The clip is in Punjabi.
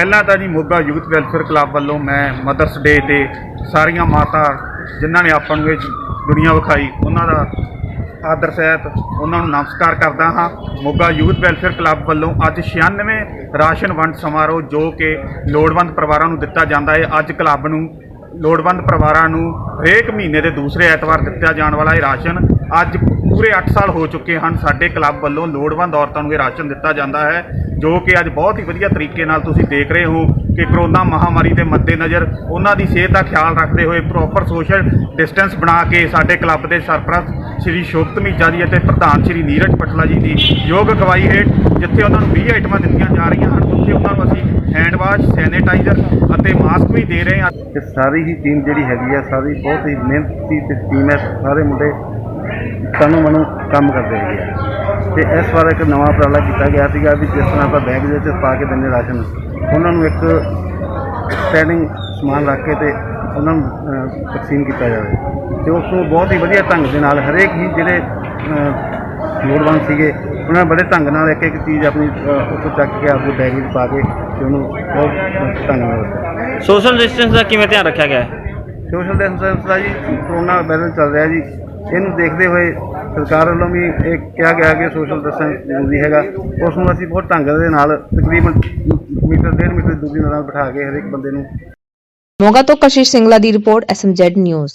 ਪਹਿਲਾਂ ਤਾਂ ਜੀ ਮੋਗਾ ਯੂਥ ਵੈਲਫੇਅਰ ਕਲੱਬ ਵੱਲੋਂ ਮੈਂ ਮਦਰਸ ਡੇ ਤੇ ਸਾਰੀਆਂ ਮਾਤਾ ਜਿਨ੍ਹਾਂ ਨੇ ਆਪਾਂ ਨੂੰ ਇਹ ਦੁਨੀਆ ਵਿਖਾਈ, ਉਹਨਾਂ ਦਾ ਆਦਰ ਸਹਿਤ ਉਹਨਾਂ ਨੂੰ ਨਮਸਕਾਰ ਕਰਦਾ ਹਾਂ। ਮੋਗਾ ਯੂਥ ਵੈਲਫੇਅਰ ਕਲੱਬ ਵੱਲੋਂ ਅੱਜ 96 ਰਾਸ਼ਨ ਵੰਡ ਸਮਾਰੋਹ ਜੋ ਕਿ ਲੋੜਵੰਦ ਪਰਿਵਾਰਾਂ ਨੂੰ ਦਿੱਤਾ ਜਾਂਦਾ ਹੈ। ਅੱਜ ਕਲੱਬ ਨੂੰ ਲੋੜਵੰਦ ਪਰਿਵਾਰਾਂ ਨੂੰ ਹਰੇਕ ਮਹੀਨੇ ਦੇ ਦੂਸਰੇ ਐਤਵਾਰ ਦਿੱਤਾ ਜਾਣ ਵਾਲਾ ਇਹ ਰਾਸ਼ਨ ਅੱਜ ਪੂਰੇ 8 ਸਾਲ ਹੋ ਚੁੱਕੇ ਹਨ। ਸਾਡੇ ਕਲੱਬ ਵੱਲੋਂ ਲੋੜਵੰਦ ਔਰਤਾਂ ਨੂੰ ਇਹ ਰਾਸ਼ਨ ਦਿੱਤਾ ਜਾਂਦਾ ਹੈ, ਜੋ ਕਿ ਅੱਜ ਬਹੁਤ ਹੀ ਵਧੀਆ ਤਰੀਕੇ ਨਾਲ ਤੁਸੀਂ ਦੇਖ ਰਹੇ ਹੋ ਕਿ ਕਰੋਨਾ ਮਹਾਮਾਰੀ ਦੇ ਮੱਦੇਨਜ਼ਰ ਉਹਨਾਂ ਦੀ ਸਿਹਤ ਦਾ ਖਿਆਲ ਰੱਖਦੇ ਹੋਏ ਪ੍ਰੋਪਰ ਸੋਸ਼ਲ ਡਿਸਟੈਂਸ ਬਣਾ ਕੇ ਸਾਡੇ ਕਲੱਬ ਦੇ ਸਰਪ੍ਰਸਤ ਸ਼੍ਰੀ ਸ਼ੋਭਤ ਮੀਜਾ ਜੀ ਅਤੇ ਪ੍ਰਧਾਨ ਸ਼੍ਰੀ ਨੀਰਜ ਪਟਲਾ ਜੀ ਦੀ ਯੋਗ ਅਗਵਾਈ ਹੇਠ ਜਿੱਥੇ ਉਹਨਾਂ ਨੂੰ 20 ਆਈਟਮਾਂ ਦਿੱਤੀਆਂ ਜਾ ਰਹੀਆਂ ਹਨ, ਉੱਥੇ ਉਹਨਾਂ ਨੂੰ ਅਸੀਂ ਹੈਂਡ ਵਾਸ਼ ਸੈਨੀਟਾਈਜ਼ਰ ਅਤੇ ਮਾਸਕ ਵੀ ਦੇ ਰਹੇ ਹਾਂ। ਤੇ ਸਾਰੀ ਹੀ ਟੀਮ ਜਿਹੜੀ ਹੈਗੀ ਆ, ਸਾਰੀ ਬਹੁਤ ਹੀ ਮਿਹਨਤੀ ਤੇ ਟੀਮ ਹੈ, ਸਾਰੇ ਮੁੰਡੇ ਤਨੋਂ ਮਨੋਂ ਕੰਮ ਕਰਦੇ ਹੈਗੇ ਆ। ਤੇ ਇਸ ਵਾਰ ਇੱਕ ਨਵਾਂ ਉਪਰਾਲਾ ਕੀਤਾ ਗਿਆ ਸੀਗਾ ਵੀ ਜਿਸ ਤਰ੍ਹਾਂ ਆਪਾਂ ਬੈਗ ਦੇ ਵਿੱਚ ਪਾ ਕੇ ਦਿੰਦੇ ਰਾਸ਼ਨ, ਉਹਨਾਂ ਨੂੰ ਇੱਕ ਸਟੈਂਡਿੰਗ ਸਮਾਨ ਰੱਖ ਕੇ ਤੇ ਉਹਨਾਂ ਨੂੰ ਤਕਸੀਮ ਕੀਤਾ ਜਾਵੇ। ਤੇ ਉਸ ਨੂੰ ਬਹੁਤ ਹੀ ਵਧੀਆ ਢੰਗ ਦੇ ਨਾਲ ਹਰੇਕ ਹੀ ਜਿਹੜੇ ਲੋੜਵੰਦ ਸੀਗੇ ਉਹਨਾਂ ਨੇ ਬੜੇ ਢੰਗ ਨਾਲ ਇੱਕ ਇੱਕ ਚੀਜ਼ ਆਪਣੀ ਅਹ, ਉੱਥੋਂ ਚੱਕ ਕੇ ਆਪਣੇ ਬੈਗ ਵਿੱਚ ਪਾ ਕੇ ਤੇ ਉਹਨੂੰ ਬਹੁਤ ਢੰਗ ਨਾਲ ਦਿੱਤਾ ਸੋਸ਼ਲ ਡਿਸਟੈਂਸ ਦਾ ਕਿਵੇਂ ਧਿਆਨ ਰੱਖਿਆ ਗਿਆ? ਹੈ ਸੋਸ਼ਲ ਡਿਸਟੈਂਸ ਦਾ ਜੀ ਕਰੋਨਾ ਵਾਇਰਸ ਚੱਲ ਰਿਹਾ ਜੀ। ਇਹਨੂੰ ਦੇਖਦੇ ਹੋਏ ਸਰਕਾਰ ਵੱਲੋਂ ਵੀ ਇਹ ਕਿਹਾ ਗਿਆ ਕਿ ਸੋਸ਼ਲ ਡਿਸਟੈਂਸ ਜ਼ਰੂਰੀ ਹੈਗਾ। ਉਸ ਨੂੰ ਅਸੀਂ ਬਹੁਤ ਢੰਗ ਦੇ ਨਾਲ ਤਕਰੀਬਨ ਮੀਟਰ ਡੇਢ ਮੀਟਰ ਦੀ ਦੂਰੀ ਨਾਲ ਬਿਠਾ ਕੇ ਹਰੇਕ ਬੰਦੇ ਨੂੰ ਮੋਗਾ ਤੋਂ ਕਸ਼ਿਸ਼ ਸਿੰਗਲਾ ਦੀ ਰਿਪੋਰਟ ਐਸਐਮਜ਼ੈਡ ਨਿਊਜ਼।